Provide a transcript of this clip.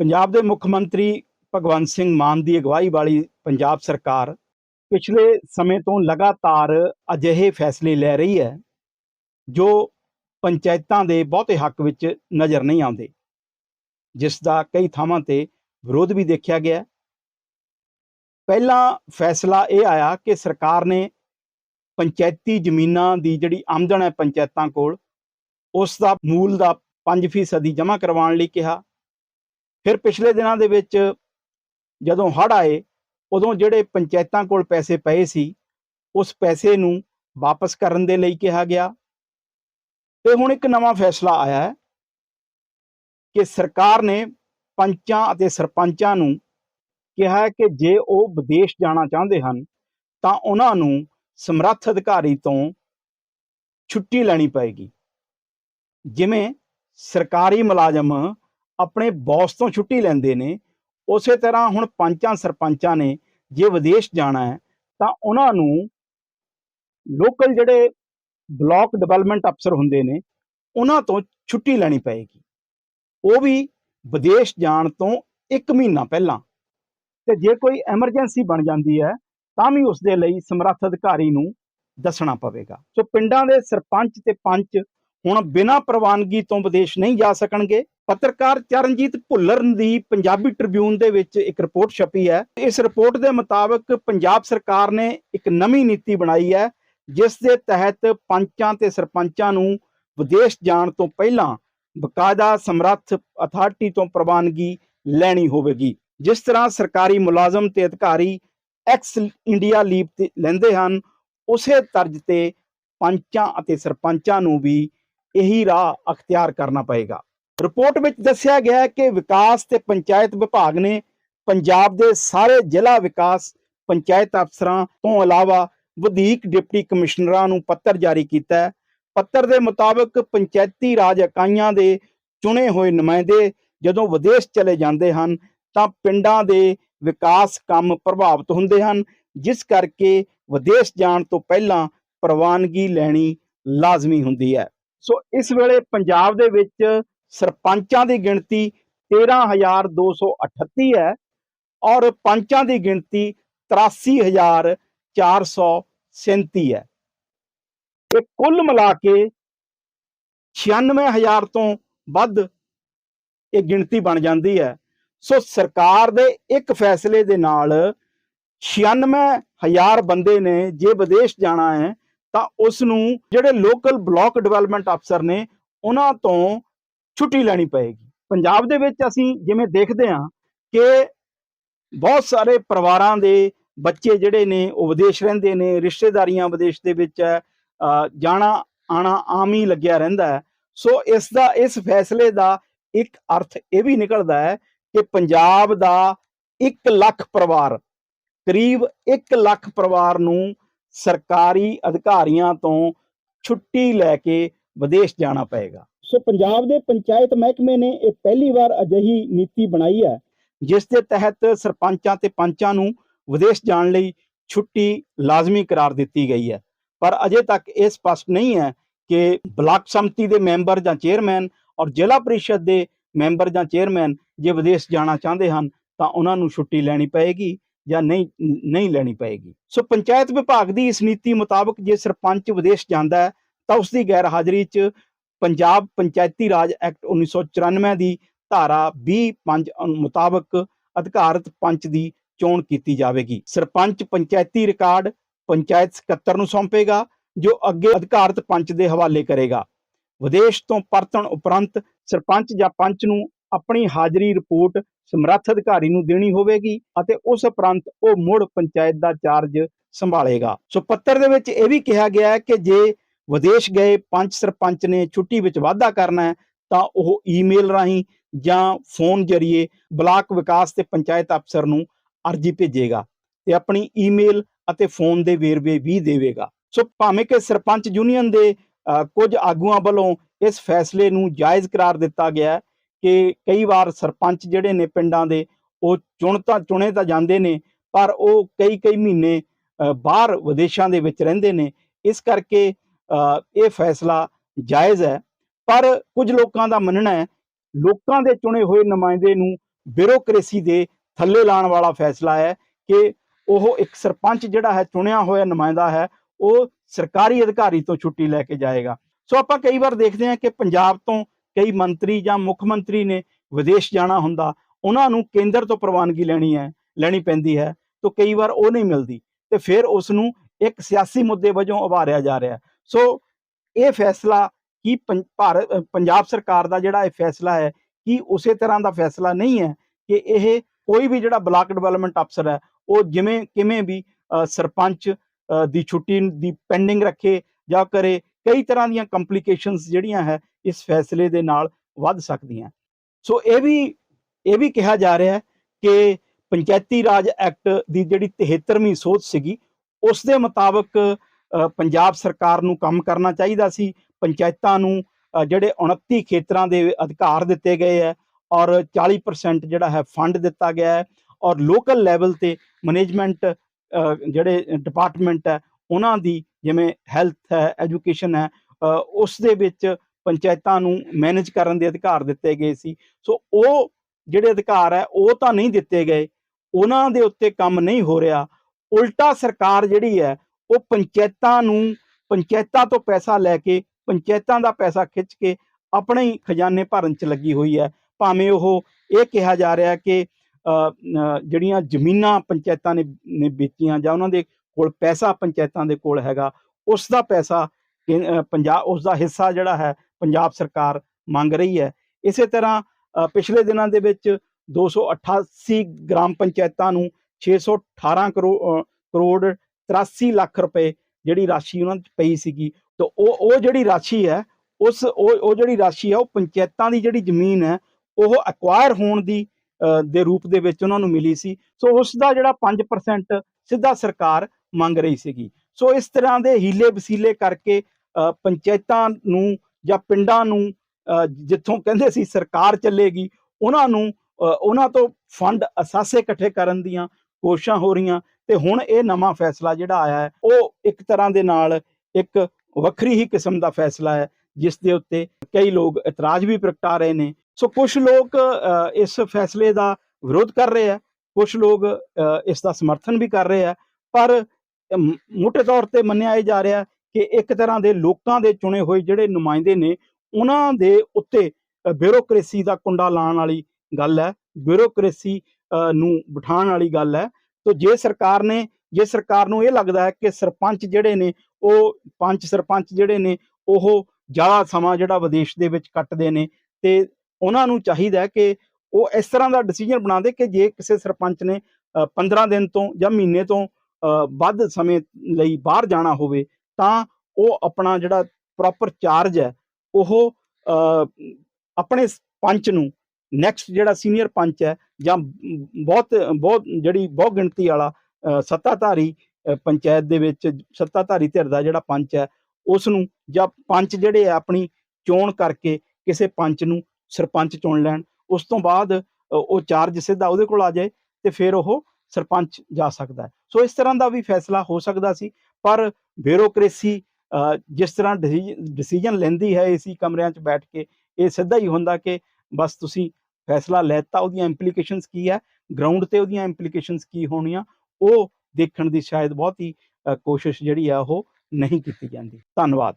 ਪੰਜਾਬ ਦੇ ਮੁੱਖ ਮੰਤਰੀ ਭਗਵੰਤ ਸਿੰਘ ਮਾਨ ਦੀ ਅਗਵਾਈ ਵਾਲੀ ਪੰਜਾਬ ਸਰਕਾਰ ਪਿਛਲੇ ਸਮੇਂ ਤੋਂ ਲਗਾਤਾਰ ਅਜਿਹੇ ਫੈਸਲੇ ਲੈ ਰਹੀ ਹੈ, ਜੋ ਪੰਚਾਇਤਾਂ ਦੇ ਬਹੁਤੇ ਹੱਕ ਵਿੱਚ ਨਜ਼ਰ ਨਹੀਂ ਆਉਂਦੇ। ਜਿਸ ਦਾ ਕਈ ਥਾਵਾਂ ਤੇ ਵਿਰੋਧ ਵੀ ਦੇਖਿਆ ਗਿਆ ਪਹਿਲਾ ਫੈਸਲਾ ਇਹ ਆਇਆ ਕਿ ਸਰਕਾਰ ਨੇ ਪੰਚਾਇਤੀ ਜ਼ਮੀਨਾਂ ਦੀ ਜਿਹੜੀ ਆਮਦਨ ਹੈ ਪੰਚਾਇਤਾਂ ਕੋਲ, ਉਸ ਦਾ ਮੂਲ ਦਾ 5% ਜਮ੍ਹਾਂ ਕਰਵਾਉਣ ਲਈ ਕਿਹਾ। ਫਿਰ ਪਿਛਲੇ ਦਿਨਾਂ ਦੇ ਵਿੱਚ ਜਦੋਂ ਹੜ੍ਹ ਆਏ, ਉਦੋਂ ਜਿਹੜੇ ਪੰਚਾਇਤਾਂ ਕੋਲ ਪੈਸੇ ਪਏ ਸੀ, ਉਸ ਪੈਸੇ ਨੂੰ ਵਾਪਸ ਕਰਨ ਦੇ ਲਈ ਕਿਹਾ ਗਿਆ। ਤੇ ਹੁਣ ਇੱਕ ਨਵਾਂ ਫੈਸਲਾ ਆਇਆ ਹੈ ਕਿ ਸਰਕਾਰ ਨੇ ਪੰਚਾਂ ਅਤੇ ਸਰਪੰਚਾਂ ਨੂੰ ਕਿਹਾ ਹੈ ਕਿ ਜੇ ਉਹ ਵਿਦੇਸ਼ ਜਾਣਾ ਚਾਹੁੰਦੇ ਹਨ, ਤਾਂ ਉਹਨਾਂ ਨੂੰ ਸਮਰੱਥ ਅਧਿਕਾਰੀ ਤੋਂ ਛੁੱਟੀ ਲੈਣੀ ਪਏਗੀ। ਜਿਵੇਂ ਸਰਕਾਰੀ ਮੁਲਾਜ਼ਮ ਆਪਣੇ ਬੌਸ ਤੋਂ ਛੁੱਟੀ ਲੈਂਦੇ ਨੇ। ਉਸੇ ਤਰ੍ਹਾਂ ਹੁਣ ਪੰਚਾਂ ਸਰਪੰਚਾਂ ਨੇ ਜੇ ਵਿਦੇਸ਼ ਜਾਣਾ ਹੈ ਤਾਂ ਉਹਨਾਂ ਨੂੰ ਲੋਕਲ ਜਿਹੜੇ ਬਲਾਕ ਡਿਵੈਲਪਮੈਂਟ ਅਫਸਰ ਹੁੰਦੇ ਨੇ, ਉਹਨਾਂ ਤੋਂ ਛੁੱਟੀ ਲੈਣੀ ਪਏਗੀ। ਉਹ ਵੀ ਵਿਦੇਸ਼ ਜਾਣ ਤੋਂ 1 ਮਹੀਨਾ ਪਹਿਲਾਂ। ਤੇ ਜੇ ਕੋਈ ਐਮਰਜੈਂਸੀ ਬਣ ਜਾਂਦੀ ਹੈ, ਤਾਂ ਵੀ ਉਸ ਦੇ ਲਈ ਸਮਰੱਥ ਅਧਿਕਾਰੀ ਨੂੰ ਦੱਸਣਾ ਪਵੇਗਾ। ਸੋ ਪਿੰਡਾਂ ਦੇ ਸਰਪੰਚ ਤੇ ਪੰਚ ਹੁਣ ਬਿਨਾਂ ਪ੍ਰਵਾਨਗੀ ਤੋਂ ਵਿਦੇਸ਼ ਨਹੀਂ ਜਾ ਸਕਣਗੇ। ਪੱਤਰਕਾਰ ਚਰਨਜੀਤ ਭੁੱਲਰ ਦੀ ਪੰਜਾਬੀ ਟ੍ਰਿਬਿਊਨ ਦੇ ਵਿੱਚ ਇੱਕ ਰਿਪੋਰਟ ਛਪੀ ਹੈ। ਇਸ ਰਿਪੋਰਟ ਦੇ ਮੁਤਾਬਕ ਪੰਜਾਬ ਸਰਕਾਰ ਨੇ ਇੱਕ ਨਵੀਂ ਨੀਤੀ ਬਣਾਈ ਹੈ, ਜਿਸ ਦੇ ਤਹਿਤ ਪੰਚਾਂ ਤੇ ਸਰਪੰਚਾਂ ਨੂੰ ਵਿਦੇਸ਼ ਜਾਣ ਤੋਂ ਪਹਿਲਾਂ ਬਕਾਇਦਾ ਸਮਰੱਥ ਅਥਾਰਟੀ ਤੋਂ ਪ੍ਰਵਾਨਗੀ ਲੈਣੀ ਹੋਵੇਗੀ। ਜਿਸ ਤਰ੍ਹਾਂ ਸਰਕਾਰੀ ਮੁਲਾਜ਼ਮ ਤੇ ਅਧਿਕਾਰੀ ਐਕਸ ਇੰਡੀਆ ਲੀਵ ਤੇ ਲੈਂਦੇ ਹਨ, ਉਸੇ ਤਰਜ਼ ਤੇ ਪੰਚਾਂ ਅਤੇ ਸਰਪੰਚਾਂ ਨੂੰ ਵੀ ਇਹੀ ਰਾਹ ਅਖਤਿਆਰ ਕਰਨਾ ਪਏਗਾ। ਰਿਪੋਰਟ ਵਿੱਚ ਦੱਸਿਆ ਗਿਆ ਹੈ ਕਿ ਵਿਕਾਸ ਤੇ ਪੰਚਾਇਤ ਵਿਭਾਗ ਨੇ ਪੰਜਾਬ ਦੇ ਸਾਰੇ ਜ਼ਿਲ੍ਹਾ ਵਿਕਾਸ ਪੰਚਾਇਤ ਅਫਸਰਾਂ ਤੋਂ ਇਲਾਵਾ ਵਧੀਕ ਡਿਪਟੀ ਕਮਿਸ਼ਨਰਾਂ ਨੂੰ ਪੱਤਰ ਜਾਰੀ ਕੀਤਾ ਹੈ। ਪੱਤਰ ਦੇ ਮੁਤਾਬਕ ਪੰਚਾਇਤੀ ਰਾਜ ਇਕਾਈਆਂ ਦੇ ਚੁਣੇ ਹੋਏ ਨੁਮਾਇੰਦੇ ਜਦੋਂ ਵਿਦੇਸ਼ ਚਲੇ ਜਾਂਦੇ ਹਨ, ਤਾਂ ਪਿੰਡਾਂ ਦੇ ਵਿਕਾਸ ਕੰਮ ਪ੍ਰਭਾਵਿਤ ਹੁੰਦੇ ਹਨ, ਜਿਸ ਕਰਕੇ ਵਿਦੇਸ਼ ਜਾਣ ਤੋਂ ਪਹਿਲਾਂ ਪ੍ਰਵਾਨਗੀ ਲੈਣੀ ਲਾਜ਼ਮੀ ਹੁੰਦੀ ਹੈ। ਸੋ ਇਸ ਵੇਲੇ ਪੰਜਾਬ ਦੇ ਵਿੱਚ ਸਰਪੰਚਾਂ ਦੀ ਗਿਣਤੀ 13238 ਹੈ ਔਰ ਪੰਚਾਂ ਦੀ ਗਿਣਤੀ 83437 ਹੈ। ਇਹ ਕੁੱਲ ਮਿਲਾ ਕੇ 96000 ਤੋਂ ਵੱਧ ਇਹ ਗਿਣਤੀ ਬਣ ਜਾਂਦੀ ਹੈ। ਸੋ ਸਰਕਾਰ ਦੇ ਇੱਕ ਫੈਸਲੇ ਦੇ ਨਾਲ 96000 ਬੰਦੇ ਨੇ ਜੇ ਵਿਦੇਸ਼ ਜਾਣਾ ਹੈ ਤਾਂ ਉਸ ਨੂੰ ਜਿਹੜੇ ਲੋਕਲ ਬਲਾਕ ਡਿਵੈਲਪਮੈਂਟ ਅਫਸਰ ਨੇ ਉਹਨਾਂ ਤੋਂ ਛੁੱਟੀ ਲੈਣੀ ਪਏਗੀ। ਪੰਜਾਬ ਦੇ ਵਿੱਚ ਅਸੀਂ ਜਿਵੇਂ ਦੇਖਦੇ ਹਾਂ ਕਿ ਬਹੁਤ ਸਾਰੇ ਪਰਿਵਾਰਾਂ ਦੇ ਬੱਚੇ ਜਿਹੜੇ ਨੇ, ਉਹ ਵਿਦੇਸ਼ ਰਹਿੰਦੇ ਨੇ, ਰਿਸ਼ਤੇਦਾਰੀਆਂ ਵਿਦੇਸ਼ ਦੇ ਵਿੱਚ ਜਾਣਾ ਆਣਾ ਆਮ ਹੀ ਲੱਗਿਆ ਰਹਿੰਦਾ ਹੈ। ਸੋ ਇਸ ਦਾ, ਇਸ ਫੈਸਲੇ ਦਾ ਇੱਕ ਅਰਥ ਇਹ ਵੀ ਨਿਕਲਦਾ ਹੈ ਕਿ ਪੰਜਾਬ ਦਾ 1 ਲੱਖ ਪਰਿਵਾਰ, ਕਰੀਬ 1 ਲੱਖ ਪਰਿਵਾਰ ਨੂੰ ਸਰਕਾਰੀ ਅਧਿਕਾਰੀਆਂ ਤੋਂ ਛੁੱਟੀ ਲੈ ਕੇ ਵਿਦੇਸ਼ ਜਾਣਾ ਪਏਗਾ। ਸੋ ਪੰਜਾਬ ਦੇ ਪੰਚਾਇਤ ਮਹਿਕਮੇ ਨੇ ਇਹ ਪਹਿਲੀ ਵਾਰ ਅਜਿਹੀ ਨੀਤੀ ਬਣਾਈ ਹੈ, ਜਿਸ ਦੇ ਤਹਿਤ ਸਰਪੰਚਾਂ ਤੇ ਪੰਚਾਂ ਨੂੰ ਵਿਦੇਸ਼ ਜਾਣ ਲਈ ਛੁੱਟੀ ਲਾਜ਼ਮੀ ਕਰਾਰ ਦਿੱਤੀ ਗਈ ਹੈ। ਪਰ ਅਜੇ ਤੱਕ ਇਹ ਸਪਸ਼ਟ ਨਹੀਂ ਹੈ ਕਿ ਬਲਾਕ ਸਮਤੀ ਦੇ ਮੈਂਬਰ ਜਾਂ ਚੇਅਰਮੈਨ ਔਰ ਜ਼ਿਲ੍ਹਾ ਪਰਿਸ਼ਦ ਦੇ ਮੈਂਬਰ ਜਾਂ ਚੇਅਰਮੈਨ ਜੇ ਵਿਦੇਸ਼ ਜਾਣਾ ਚਾਹੁੰਦੇ ਹਨ, ਤਾਂ ਉਹਨਾਂ ਨੂੰ ਛੁੱਟੀ ਲੈਣੀ ਪਏਗੀ ਜਾਂ ਨਹੀਂ ਨਹੀਂ ਲੈਣੀ ਪਏਗੀ। ਸੋ ਪੰਚਾਇਤ ਵਿਭਾਗ ਦੀ ਇਸ ਨੀਤੀ ਮੁਤਾਬਕ ਜੇ ਸਰਪੰਚ ਵਿਦੇਸ਼ ਜਾਂਦਾ ਹੈ, ਤਾਂ ਉਸ ਦੀ ਗੈਰ ਹਾਜ਼ਰੀ 'ਚ ਪੰਜਾਬ ਪੰਚਾਇਤੀ ਰਾਜ ਐਕਟ 1994 ਦੀ ਧਾਰਾ 20.5 ਮੁਤਾਬਕ ਅਧਿਕਾਰਤ ਪੰਚ ਦੀ ਚੋਣ ਕੀਤੀ ਜਾਵੇਗੀ। ਸਰਪੰਚ ਪੰਚਾਇਤੀ ਰਿਕਾਰਡ ਪੰਚਾਇਤ ਸਕੱਤਰ ਨੂੰ ਸੌਂਪੇਗਾ, ਜੋ ਅੱਗੇ ਅਧਿਕਾਰਤ ਪੰਚ ਦੇ ਹਵਾਲੇ ਕਰੇਗਾ। ਵਿਦੇਸ਼ ਤੋਂ ਪਰਤਣ ਉਪਰੰਤ ਸਰਪੰਚ ਜਾਂ ਪੰਚ ਨੂੰ ਆਪਣੀ ਹਾਜ਼ਰੀ ਰਿਪੋਰਟ ਸਮਰੱਥ ਅਧਿਕਾਰੀ ਨੂੰ ਦੇਣੀ ਹੋਵੇਗੀ ਅਤੇ ਉਸ ਉਪਰੰਤ ਉਹ ਮੁੜ ਪੰਚਾਇਤ ਦਾ ਚਾਰਜ ਸੰਭਾਲੇਗਾ। ਸੋ ਪੱਤਰ ਦੇ ਵਿੱਚ ਇਹ ਵੀ ਕਿਹਾ ਗਿਆ ਹੈ ਕਿ ਜੇ ਵਿਦੇਸ਼ ਗਏ ਪੰਚ ਸਰਪੰਚ ਨੇ ਛੁੱਟੀ ਵਿੱਚ ਵਾਧਾ ਕਰਨਾ ਹੈ ਤਾਂ ਉਹ ਈਮੇਲ ਰਾਹੀਂ ਜਾਂ ਫੋਨ ਜਰੀਏ ਬਲਾਕ ਵਿਕਾਸ ਤੇ ਪੰਚਾਇਤ ਅਫਸਰ ਨੂੰ ਅਰਜ਼ੀ ਭੇਜੇਗਾ ਤੇ ਆਪਣੀ ਈਮੇਲ ਅਤੇ ਫੋਨ ਦੇ ਵੇਰਵੇ ਵੀ ਦੇਵੇਗਾ। ਸੋ ਭਾਵੇਂ ਕਿ ਸਰਪੰਚ ਯੂਨੀਅਨ ਦੇ ਅ, ਕੁਝ ਆਗੂਆਂ ਵੱਲੋਂ ਇਸ ਫੈਸਲੇ ਨੂੰ ਜਾਇਜ਼ ਕਰਾਰ ਦਿੱਤਾ ਗਿਆ ਕਿ ਕਈ ਵਾਰ ਸਰਪੰਚ ਜਿਹੜੇ ਨੇ ਪਿੰਡਾਂ ਦੇ ਉਹ ਚੁਣ ਤਾਂ ਚੁਣੇ ਤਾਂ ਜਾਂਦੇ ਨੇ ਪਰ ਉਹ ਕਈ ਕਈ ਮਹੀਨੇ ਬਾਹਰ ਵਿਦੇਸ਼ਾਂ ਦੇ ਵਿੱਚ ਰਹਿੰਦੇ ਨੇ। ਇਸ ਕਰਕੇ ਇਹ ਫੈਸਲਾ ਜਾਇਜ਼ ਹੈ। ਪਰ ਕੁਝ ਲੋਕਾਂ ਦਾ ਮੰਨਣਾ ਹੈ, ਲੋਕਾਂ ਦੇ ਚੁਣੇ ਹੋਏ ਨੁਮਾਇੰਦੇ ਨੂੰ ਬਿਊਰੋਕ੍ਰੇਸੀ ਦੇ ਥੱਲੇ ਲਾਉਣ ਵਾਲਾ ਫੈਸਲਾ ਹੈ ਕਿ ਉਹ ਇੱਕ ਸਰਪੰਚ ਜਿਹੜਾ ਹੈ, ਚੁਣਿਆ ਹੋਇਆ ਨੁਮਾਇੰਦਾ ਹੈ, ਉਹ ਸਰਕਾਰੀ ਅਧਿਕਾਰੀ ਤੋਂ ਛੁੱਟੀ ਲੈ ਕੇ ਜਾਏਗਾ। ਸੋ ਆਪਾਂ ਕਈ ਵਾਰ ਦੇਖਦੇ ਹਾਂ ਕਿ ਪੰਜਾਬ ਤੋਂ ਕਈ ਮੰਤਰੀ ਜਾਂ ਮੁੱਖ ਮੰਤਰੀ ਨੇ ਵਿਦੇਸ਼ ਜਾਣਾ ਹੁੰਦਾ, ਉਹਨਾਂ ਨੂੰ ਕੇਂਦਰ ਤੋਂ ਪ੍ਰਵਾਨਗੀ ਲੈਣੀ ਹੈ, ਲੈਣੀ ਪੈਂਦੀ ਹੈ, ਤਾਂ ਕਈ ਵਾਰ ਉਹ ਨਹੀਂ ਮਿਲਦੀ ਤੇ ਫਿਰ ਉਸ ਨੂੰ ਇੱਕ ਸਿਆਸੀ ਮੁੱਦੇ ਵਜੋਂ ਉਭਾਰਿਆ ਜਾ ਰਿਹਾ। ਸੋ ਇਹ ਫੈਸਲਾ ਕੀ ਪੰ- ਭਾਰਤ ਪੰਜਾਬ ਸਰਕਾਰ ਦਾ ਜਿਹੜਾ ਇਹ ਫੈਸਲਾ ਹੈ, ਕਿ ਉਸੇ ਤਰ੍ਹਾਂ ਦਾ ਫੈਸਲਾ ਨਹੀਂ ਹੈ ਕਿ ਇਹ ਕੋਈ ਵੀ ਜਿਹੜਾ ਬਲਾਕ ਡਿਵੈਲਪਮੈਂਟ ਅਫਸਰ ਹੈ, ਉਹ ਜਿਵੇਂ ਕਿਵੇਂ ਵੀ ਸਰਪੰਚ ਦੀ ਛੁੱਟੀ ਦੀ ਪੈਂਡਿੰਗ ਰੱਖੇ ਜਾਂ ਕਰੇ, ਕਈ ਤਰ੍ਹਾਂ ਦੀਆਂ ਕੰਪਲਿਕੇਸ਼ਨਸ ਜਿਹੜੀਆਂ ਹੈ, ਇਸ ਫੈਸਲੇ ਦੇ ਨਾਲ ਵੱਧ ਸਕਦੀਆਂ। ਸੋ ਇਹ ਵੀ ਇਹ ਵੀ ਕਿਹਾ ਜਾ ਰਿਹਾ ਹੈ ਕਿ ਪੰਚਾਇਤੀ ਰਾਜ ਐਕਟ ਦੀ ਜਿਹੜੀ 73ਵੀਂ ਸੋਧ ਸੀਗੀ, ਉਸ ਦੇ ਮੁਤਾਬਕ ਪੰਜਾਬ ਸਰਕਾਰ ਨੂੰ ਕੰਮ ਕਰਨਾ ਚਾਹੀਦਾ ਸੀ। ਪੰਚਾਇਤਾਂ ਨੂੰ ਜਿਹੜੇ 29 ਖੇਤਰਾਂ ਦੇ ਅਧਿਕਾਰ ਦਿੱਤੇ ਗਏ ਹੈ ਔਰ 40% ਜਿਹੜਾ ਹੈ ਫੰਡ ਦਿੱਤਾ ਗਿਆ ਹੈ ਔਰ ਲੋਕਲ ਲੈਵਲ ਤੇ ਮੈਨੇਜਮੈਂਟ ਜਿਹੜੇ ਡਿਪਾਰਟਮੈਂਟ ਹੈ ਉਹਨਾਂ ਦੀ ਜਿਵੇਂ ਹੈਲਥ ਹੈ, ਐਜੂਕੇਸ਼ਨ ਹੈ ਉਸ ਦੇ ਵਿੱਚ ਪੰਚਾਇਤਾਂ ਨੂੰ ਮੈਨੇਜ ਕਰਨ ਦੇ ਅਧਿਕਾਰ ਦਿੱਤੇ ਗਏ ਸੀ। ਸੋ ਉਹ ਜਿਹੜੇ ਅਧਿਕਾਰ ਹੈ ਉਹ ਤਾਂ ਨਹੀਂ ਦਿੱਤੇ ਗਏ। ਉਹਨਾਂ ਦੇ ਉੱਤੇ ਕੰਮ ਨਹੀਂ ਹੋ ਰਿਹਾ। ਉਲਟਾ ਸਰਕਾਰ ਜਿਹੜੀ ਹੈ ਉਹ ਪੰਚਾਇਤਾਂ ਨੂੰ, ਪੰਚਾਇਤਾਂ ਤੋਂ ਪੈਸਾ ਲੈ ਕੇ, ਪੰਚਾਇਤਾਂ ਦਾ ਪੈਸਾ ਖਿੱਚ ਕੇ ਆਪਣੇ ਹੀ ਖਜ਼ਾਨੇ ਭਰਨ ਚ ਲੱਗੀ ਹੋਈ ਹੈ। ਭਾਵੇਂ ਉਹ ਇਹ ਕਿਹਾ ਜਾ ਰਿਹਾ ਕਿ ਜਿਹੜੀਆਂ ਜ਼ਮੀਨਾਂ ਪੰਚਾਇਤਾਂ ਨੇ ਨੇ ਵੇਚੀਆਂ ਜਾਂ ਉਹਨਾਂ ਦੇ ਕੋਲ ਪੈਸਾ ਪੰਚਾਇਤਾਂ ਦੇ ਕੋਲ ਹੈਗਾ, ਉਸ ਦਾ ਪੈਸਾ ਪੰਜਾਬ ਉਸ ਦਾ ਹਿੱਸਾ ਜਿਹੜਾ ਹੈ, ਪੰਜਾਬ ਸਰਕਾਰ ਮੰਗ ਰਹੀ ਹੈ। ਇਸੇ ਤਰ੍ਹਾਂ ਪਿਛਲੇ ਦਿਨਾਂ ਦੇ ਵਿੱਚ 288 ਗ੍ਰਾਮ ਪੰਚਾਇਤਾਂ ਨੂੰ 618 ਕਰੋ ਕਰੋੜ 83 ਲੱਖ ਰੁਪਏ ਜਿਹੜੀ ਰਾਸ਼ੀ ਉਹਨਾਂ 'ਚ ਪਈ ਸੀਗੀ। ਤਾਂ ਉਹ ਉਹ ਜਿਹੜੀ ਰਾਸ਼ੀ ਹੈ ਉਸ ਉਹ ਉਹ ਜਿਹੜੀ ਰਾਸ਼ੀ ਹੈ ਉਹ ਪੰਚਾਇਤਾਂ ਦੀ ਜਿਹੜੀ ਜ਼ਮੀਨ ਹੈ ਉਹ ਐਕਵਾਇਰ ਹੋਣ ਦੀ ਦੇ ਰੂਪ ਦੇ ਵਿੱਚ ਉਹਨਾਂ ਨੂੰ ਮਿਲੀ ਸੀ। ਸੋ ਉਸ ਦਾ ਜਿਹੜਾ 5% ਸਿੱਧਾ ਸਰਕਾਰ ਮੰਗ ਰਹੀ ਸੀਗੀ। ਸੋ ਇਸ ਤਰ੍ਹਾਂ ਦੇ ਹੀਲੇ ਵਸੀਲੇ ਕਰਕੇ ਅ, ਪੰਚਾਇਤਾਂ ਨੂੰ ਜਾਂ ਪਿੰਡਾਂ ਨੂੰ ਅ, ਜਿੱਥੋਂ ਕਹਿੰਦੇ ਸੀ ਸਰਕਾਰ ਚੱਲੇਗੀ ਉਹਨਾਂ ਨੂੰ ਅ, ਉਹਨਾਂ ਤੋਂ ਫੰਡ ਅਸਾਸੇ ਇਕੱਠੇ ਕਰਨ ਦੀਆਂ ਕੋਸ਼ਿਸ਼ਾਂ ਹੋ ਰਹੀਆਂ। ਤੇ ਹੁਣ ਇਹ ਨਵਾਂ ਫੈਸਲਾ ਜਿਹੜਾ ਆਇਆ ਹੈ ਉਹ ਇੱਕ ਤਰ੍ਹਾਂ ਦੇ ਨਾਲ ਇੱਕ ਵੱਖਰੀ ਹੀ ਕਿਸਮ ਦਾ ਫੈਸਲਾ ਹੈ ਜਿਸ ਦੇ ਉੱਤੇ ਕਈ ਲੋਕ ਇਤਰਾਜ਼ ਵੀ ਪ੍ਰਗਟਾ ਰਹੇ ਨੇ। ਸੋ ਕੁਝ ਲੋਕ ਇਸ ਫੈਸਲੇ ਦਾ ਵਿਰੋਧ ਕਰ ਰਹੇ ਆ ਕੁਝ ਲੋਕ ਅ, ਇਸ ਦਾ ਸਮਰਥਨ ਵੀ ਕਰ ਰਹੇ ਆ ਪਰ ਮੋਟੇ ਤੌਰ ਤੇ ਮੰਨਿਆ ਇਹ ਜਾ ਰਿਹਾ ਕਿ ਇੱਕ ਤਰ੍ਹਾਂ ਦੇ ਲੋਕਾਂ ਦੇ ਚੁਣੇ ਹੋਏ ਜਿਹੜੇ ਨੁਮਾਇੰਦੇ ਨੇ ਉਹਨਾਂ ਦੇ ਉੱਤੇ ਬਿਊਰੋਕ੍ਰੇਸੀ ਦਾ ਕੁੰਡਾ ਲਾਉਣ ਵਾਲੀ ਗੱਲ ਹੈ ਬਿਊਰੋਕ੍ਰੇਸੀ ਅ, ਨੂੰ ਬਿਠਾਉਣ ਵਾਲੀ ਗੱਲ ਹੈ। ਤੋ ਜੇ ਸਰਕਾਰ ਨੇ ਜੇ ਸਰਕਾਰ ਨੂੰ ਇਹ ਲੱਗਦਾ ਹੈ ਕਿ ਸਰਪੰਚ ਜਿਹੜੇ ਨੇ ਉਹ ਪੰਚ ਸਰਪੰਚ ਜਿਹੜੇ ਨੇ ਉਹ ਜ਼ਿਆਦਾ ਸਮਾਂ ਜਿਹੜਾ ਵਿਦੇਸ਼ ਦੇ ਵਿੱਚ ਕੱਟਦੇ ਨੇ ਤੇ ਉਹਨਾਂ ਨੂੰ ਚਾਹੀਦਾ ਹੈ ਕਿ ਉਹ ਇਸ ਤਰ੍ਹਾਂ ਦਾ ਡਿਸੀਜਨ ਬਣਾਉਂਦੇ ਕਿ ਜੇ ਕਿਸੇ ਸਰਪੰਚ ਨੇ ਅ, 15 ਦਿਨ ਤੋਂ ਜਾਂ ਮਹੀਨੇ ਤੋਂ ਵੱਧ ਸਮੇਂ ਲਈ ਬਾਹਰ ਜਾਣਾ ਹੋਵੇ ਤਾਂ ਉਹ ਆਪਣਾ ਜਿਹੜਾ ਪ੍ਰੋਪਰ ਚਾਰਜ ਹੈ ਉਹ ਆਪਣੇ ਪੰਚ ਨੂੰ ਨੈਕਸਟ ਜਿਹੜਾ ਸੀਨੀਅਰ ਪੰਚ ਹੈ ਜਾਂ ਬਹੁਤ ਬਹੁਤ ਜਿਹੜੀ ਬਹੁ ਗਿਣਤੀ ਵਾਲਾ ਸੱਤਾਧਾਰੀ ਪੰਚਾਇਤ ਦੇ ਵਿੱਚ ਸੱਤਾਧਾਰੀ ਧਿਰ ਦਾ ਜਿਹੜਾ ਪੰਚ ਹੈ ਉਸ ਨੂੰ ਜਾਂ ਪੰਚ ਜਿਹੜੇ ਆ ਆਪਣੀ ਚੋਣ ਕਰਕੇ ਕਿਸੇ ਪੰਚ ਨੂੰ ਸਰਪੰਚ ਚੁਣ ਲੈਣ, ਉਸ ਤੋਂ ਬਾਅਦ ਉਹ ਚਾਰਜ ਸਿੱਧਾ ਉਹਦੇ ਕੋਲ ਆ ਜਾਏ ਤੇ ਫਿਰ ਉਹ ਸਰਪੰਚ ਜਾ ਸਕਦਾ ਹੈ। ਸੋ ਇਸ ਤਰ੍ਹਾਂ ਦਾ ਵੀ ਫੈਸਲਾ ਹੋ ਸਕਦਾ ਸੀ, ਪਰ ਬਿਊਰੋਕ੍ਰੇਸੀ ਜਿਸ ਤਰ੍ਹਾਂ ਡਿਸੀਜਨ ਲੈਂਦੀ ਹੈ ਏਸੀ ਕਮਰਿਆਂ 'ਚ ਬੈਠ ਕੇ, ਇਹ ਸਿੱਧਾ ਹੀ ਹੁੰਦਾ ਕਿ ਬਸ ਤੁਸੀਂ ਫੈਸਲਾ ਲੈਤਾ, ਉਹਦੀਆਂ ਇੰਪਲੀਕੇਸ਼ਨਸ ਕੀ ਹੈ ਗਰਾਊਂਡ ਤੇ ਉਹਦੀਆਂ ਇੰਪਲੀਕੇਸ਼ਨਸ ਕੀ ਹੋਣੀਆਂ? ਉਹ ਦੇਖਣ ਦੀ ਸ਼ਾਇਦ ਬਹੁਤ ਹੀ ਕੋਸ਼ਿਸ਼ ਜਿਹੜੀ ਆ, ਉਹ ਨਹੀਂ ਕੀਤੀ ਜਾਂਦੀ। ਧੰਨਵਾਦ।